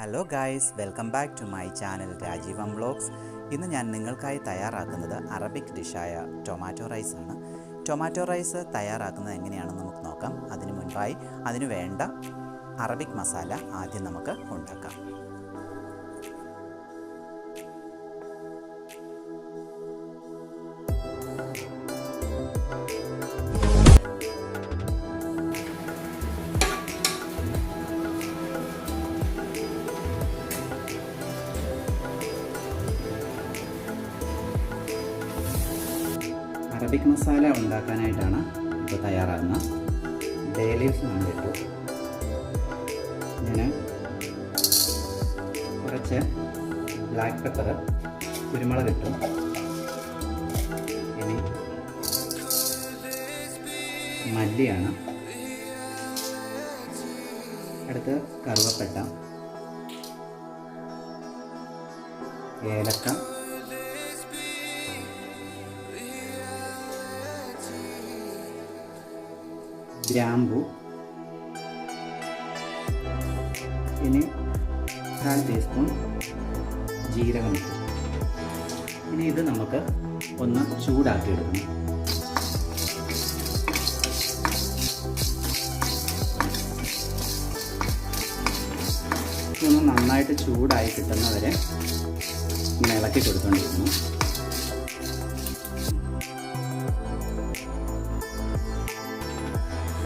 Hello guys welcome back to my channel Rajeevam vlogs ഇന്ന് ഞാൻ നിങ്ങൾക്കായി തയ്യാറാക്കുന്നത് അറബിക് ഡിഷായ ടൊമാറ്റോ റൈസ് ആണ്. ടൊമാറ്റോ റൈസ് തയ്യാറാക്കുന്നത് എങ്ങനെയാണെന്ന് നമുക്ക് നോക്കാം. അതിനു മുൻപായി അതിനു വേണ്ട അറബിക് മസാല ആദ്യം നമുക്ക് ഉണ്ടാക്കാം. അറബിക് മസാല ഉണ്ടാക്കാനായിട്ടാണ് ഇപ്പോൾ തയ്യാറാകുന്ന ബേ ലീവ്സ് നമ്മൾ ഇട്ടു. ഞാൻ കുറച്ച് ബ്ലാക്ക് പെപ്പർ കുരുമുളക് ഇട്ടു. ഇനി മല്ലിയാണ്. അടുത്ത് കറുവപ്പട്ട ഏലക്ക ഗ്രാമ്പു. ഇനി കാൽ ടീസ്പൂൺ ജീരകം ഇനി ഇത് നമുക്ക് ഒന്ന് ചൂടാക്കി എടുക്കണം ഒന്ന് നന്നായിട്ട് ചൂടായി കിട്ടുന്നവരെ ഇളക്കി കൊടുത്തുകൊണ്ടിരിക്കുന്നു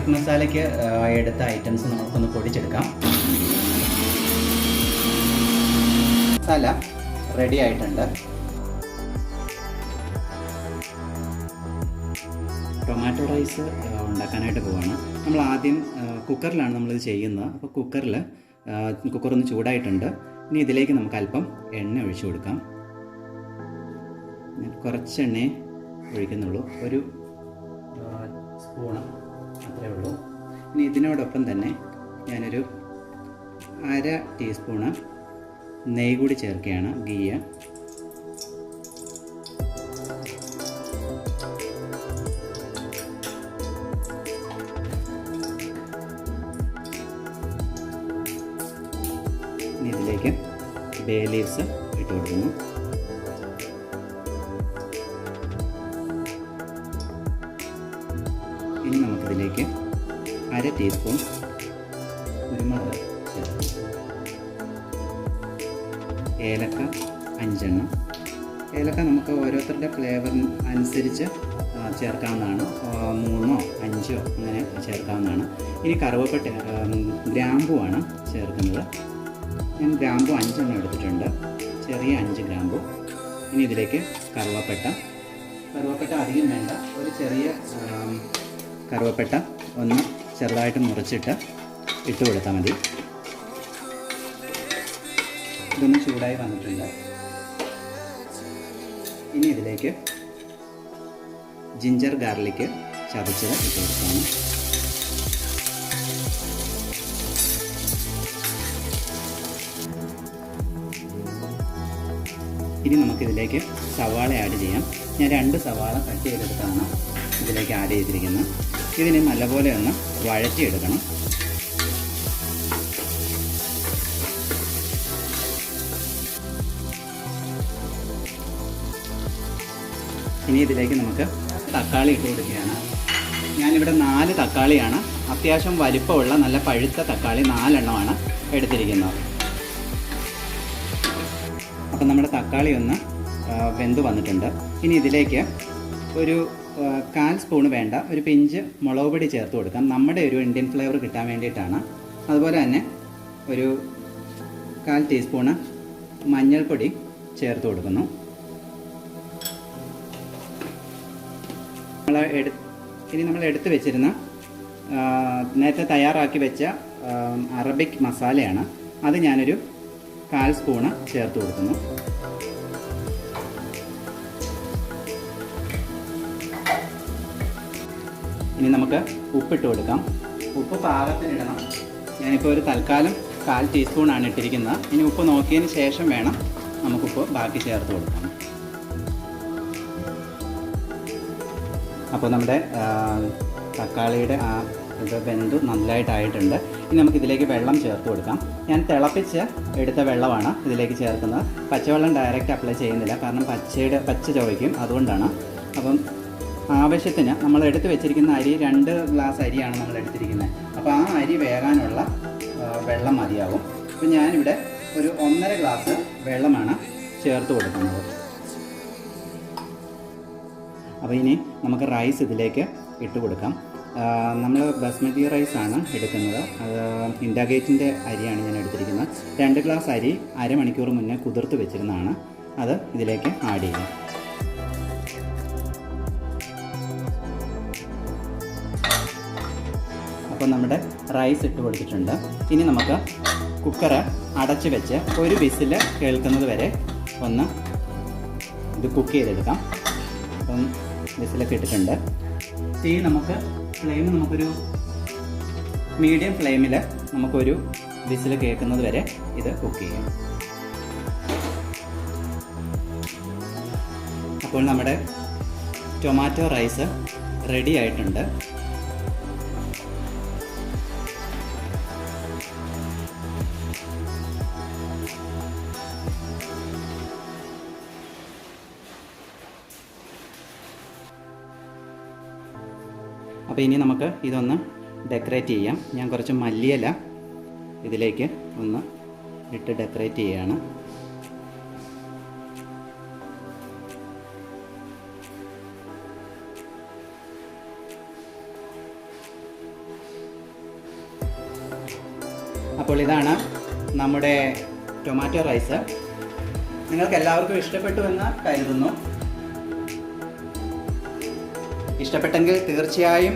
ചിക്കൻ മസാലയ്ക്ക് എടുത്ത ഐറ്റംസ് നമുക്കൊന്ന് പൊടിച്ചെടുക്കാം. മസാല റെഡി ആയിട്ടുണ്ട്. ടൊമാറ്റോ റൈസ് ഉണ്ടാക്കാനായിട്ട് പോവാണ്. നമ്മൾ ആദ്യം കുക്കറിലാണ് നമ്മളിത് ചെയ്യുന്നത്. അപ്പോൾ കുക്കറിൽ കുക്കർ ഒന്ന് ചൂടായിട്ടുണ്ട്. ഇനി ഇതിലേക്ക് നമുക്ക് അല്പം എണ്ണ ഒഴിച്ചു കൊടുക്കാം. കുറച്ച് ഒഴിക്കുന്നുള്ളൂ. ഒരു സ്പൂണ്. അത്രേ ഉള്ളൂ. ഇനി ഇതിനോടൊപ്പം തന്നെ ഞാനൊരു അര ടീസ്പൂണ് നെയ്യ് കൂടി ചേർക്കുകയാണ് ഗീയ. ഇതിലേക്ക് ബേ ലീവ്സ് ഇട്ട് കൊടുക്കുന്നു. നമുക്കിതിലേക്ക് അര ടീസ്പൂൺ കുരുമുളക് ഏലക്ക അഞ്ചെണ്ണം. ഏലക്ക നമുക്ക് ഓരോരുത്തരുടെ ഫ്ലേവറിന് അനുസരിച്ച് ചേർക്കാവുന്നതാണ്. മൂന്നോ അഞ്ചോ അങ്ങനെ ചേർക്കാവുന്നതാണ്. ഇനി കറുവപ്പട്ട ഗ്രാമ്പു ഗ്രാമ്പുവാണ് ചേർക്കുന്നത്. ഞാൻ ഗ്രാമ്പു അഞ്ചെണ്ണം എടുത്തിട്ടുണ്ട്. ചെറിയ അഞ്ച് ഗ്രാമ്പു. ഇനി ഇതിലേക്ക് കറുവപ്പട്ട. കറുവപ്പട്ട അധികം വേണ്ട. ഒരു ചെറിയ കറുവപ്പട്ട ഒന്ന് ചെറുതായിട്ട് മുറിച്ചിട്ട് ഇട്ട് കൊടുത്താൽ മതി. ഇതൊന്ന് ചൂടായി വന്നിട്ടുണ്ട്. ഇനി ഇതിലേക്ക് ജിഞ്ചർ ഗാർലിക്ക് ചതച്ചത് ഇട്ട് കൊടുക്കാം. ഇനി നമുക്കിതിലേക്ക് സവാള ആഡ് ചെയ്യാം. ഞാൻ രണ്ട് സവാള കട്ട് ചെയ്തെടുത്താണ് ഇതിലേക്ക് ആഡ് ചെയ്തിരിക്കുന്നത്. ഇതിനെ നല്ലപോലെ ഒന്ന് വഴറ്റിയെടുക്കണം. ഇനി ഇതിലേക്ക് നമുക്ക് തക്കാളി ഇട്ട് കൊടുക്കുകയാണ്. ഞാനിവിടെ നാല് തക്കാളിയാണ്. അത്യാവശ്യം വലിപ്പമുള്ള നല്ല പഴുത്ത തക്കാളി നാലെണ്ണമാണ് എടുത്തിരിക്കുന്നത്. അപ്പം നമ്മുടെ തക്കാളി ഒന്ന് വെന്ത് വന്നിട്ടുണ്ട്. ഇനി ഇതിലേക്ക് ഒരു കാൽ സ്പൂൺ വേണ്ട. ഒരു പിഞ്ച് മുളക് പൊടി ചേർത്ത് കൊടുക്കാം. നമ്മുടെ ഒരു ഇന്ത്യൻ ഫ്ലേവർ കിട്ടാൻ വേണ്ടിയിട്ടാണ്. അതുപോലെ തന്നെ ഒരു കാൽ ടീസ്പൂണ് മഞ്ഞൾപ്പൊടി ചേർത്ത് കൊടുക്കുന്നു. നമ്മൾ എടു ഇനി നമ്മൾ എടുത്തു വെച്ചിരുന്ന നേരത്തെ തയ്യാറാക്കി വെച്ച അറബിക് മസാലയാണ്. അത് ഞാനൊരു കാൽ സ്പൂണ് ചേർത്ത് കൊടുക്കുന്നു. ഇനി നമുക്ക് ഉപ്പിട്ട് കൊടുക്കാം. ഉപ്പ് പാകത്തിനിടണം. ഞാനിപ്പോൾ ഒരു തൽക്കാലം കാൽ ടീസ്പൂണാണ് ഇട്ടിരിക്കുന്നത്. ഇനി ഉപ്പ് നോക്കിയതിന് ശേഷം വേണം നമുക്കുപ്പ് ബാക്കി ചേർത്ത് കൊടുക്കാം അപ്പോൾ നമ്മുടെ തക്കാളിയുടെ ആ ഇത് വെന്ത് നല്ലതായിട്ടായിട്ടുണ്ട് ഇനി നമുക്ക് ഇതിലേക്ക് വെള്ളം ചേർത്ത് കൊടുക്കാം. ഞാൻ തിളപ്പിച്ച് എടുത്ത വെള്ളമാണ് ഇതിലേക്ക് ചേർക്കുന്നത്. പച്ചവെള്ളം ഡയറക്റ്റ് അപ്ലൈ ചെയ്യുന്നില്ല. കാരണം പച്ചയുടെ പച്ച ചുവയ്ക്കും അതുകൊണ്ടാണ്. അപ്പം ആവശ്യത്തിന് നമ്മൾ എടുത്തു വെച്ചിരിക്കുന്ന അരി രണ്ട് ഗ്ലാസ് അരിയാണ് നമ്മൾ എടുത്തിരിക്കുന്നത്. അപ്പോൾ ആ അരി വേകാനുള്ള വെള്ളം മതിയാവും. അപ്പോൾ ഞാനിവിടെ ഒരു ഒന്നര ഗ്ലാസ് വെള്ളമാണ് ചേർത്ത് കൊടുക്കുന്നത്. അപ്പോൾ ഇനി നമുക്ക് റൈസ് ഇതിലേക്ക് ഇട്ട് കൊടുക്കാം. നമ്മൾ ബസ്മതി റൈസാണ് എടുക്കുന്നത്. അത് ഇൻഡാഗേറ്റിന്റെ അരിയാണ് ഞാൻ എടുത്തിരിക്കുന്നത്. രണ്ട് ഗ്ലാസ് അരി അരമണിക്കൂർ മുന്നേ കുതിർത്ത് വെച്ചിരുന്നതാണ്. അത് ഇതിലേക്ക് ആഡ് ചെയ്യാം അപ്പോൾ നമ്മുടെ റൈസ് ഇട്ട് കൊടുത്തിട്ടുണ്ട്. ഇനി നമുക്ക് കുക്കറ് അടച്ച് വെച്ച് ഒരു വിസിൽ കേൾക്കുന്നത് വരെ ഒന്ന് ഇത് കുക്ക് ചെയ്തെടുക്കാം. അപ്പം വിസിലൊക്കെ ഇട്ടിട്ടുണ്ട്. തീ നമുക്ക് ഫ്ലെയിം നമുക്കൊരു മീഡിയം ഫ്ലെയിമിൽ നമുക്കൊരു വിസിൽ കേൾക്കുന്നത് വരെ ഇത് കുക്ക് ചെയ്യാം. അപ്പോൾ നമ്മുടെ ടൊമാറ്റോ റൈസ് റെഡി ആയിട്ടുണ്ട്. അപ്പോൾ ഇനി നമുക്ക് ഇതൊന്ന് ഡെക്കറേറ്റ് ചെയ്യാം. ഞാൻ കുറച്ച് മല്ലിയില ഇതിലേക്ക് ഒന്ന് ഇട്ട് ഡെക്കറേറ്റ് ചെയ്യുകയാണ് അപ്പോൾ ഇതാണ് നമ്മുടെ ടൊമാറ്റോ റൈസ് നിങ്ങൾക്ക് എല്ലാവർക്കും ഇഷ്ടപ്പെട്ടു എന്ന് കരുതുന്നു. ഇഷ്ടപ്പെട്ടെങ്കിൽ തീർച്ചയായും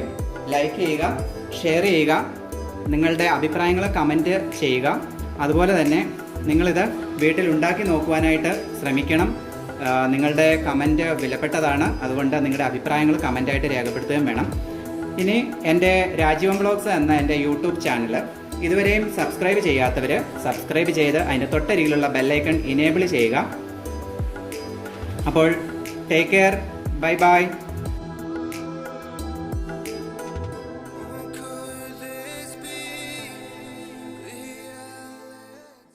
ലൈക്ക് ചെയ്യുക ഷെയർ ചെയ്യുക നിങ്ങളുടെ അഭിപ്രായങ്ങൾ കമന്റ് ചെയ്യുക. അതുപോലെ തന്നെ നിങ്ങളിത് വീട്ടിൽ ഉണ്ടാക്കി നോക്കുവാനായിട്ട് ശ്രമിക്കണം. നിങ്ങളുടെ കമന്റ് വിലപ്പെട്ടതാണ്. അതുകൊണ്ട് നിങ്ങളുടെ അഭിപ്രായങ്ങൾ കമന്റായിട്ട് രേഖപ്പെടുത്തുകയും വേണം. ഇനി എന്റെ രാജീവം ബ്ലോഗ്സ് എന്ന എന്റെ യൂട്യൂബ് ചാനൽ ഇതുവരെയും സബ്സ്ക്രൈബ് ചെയ്യാത്തവർ സബ്സ്ക്രൈബ് ചെയ്ത് അതിന്റെ തൊട്ടരികിലുള്ള ബെല്ലൈക്കൺ ഇനേബിൾ ചെയ്യുക. അപ്പോൾ ടേക്ക് കെയർ ബൈ ബൈ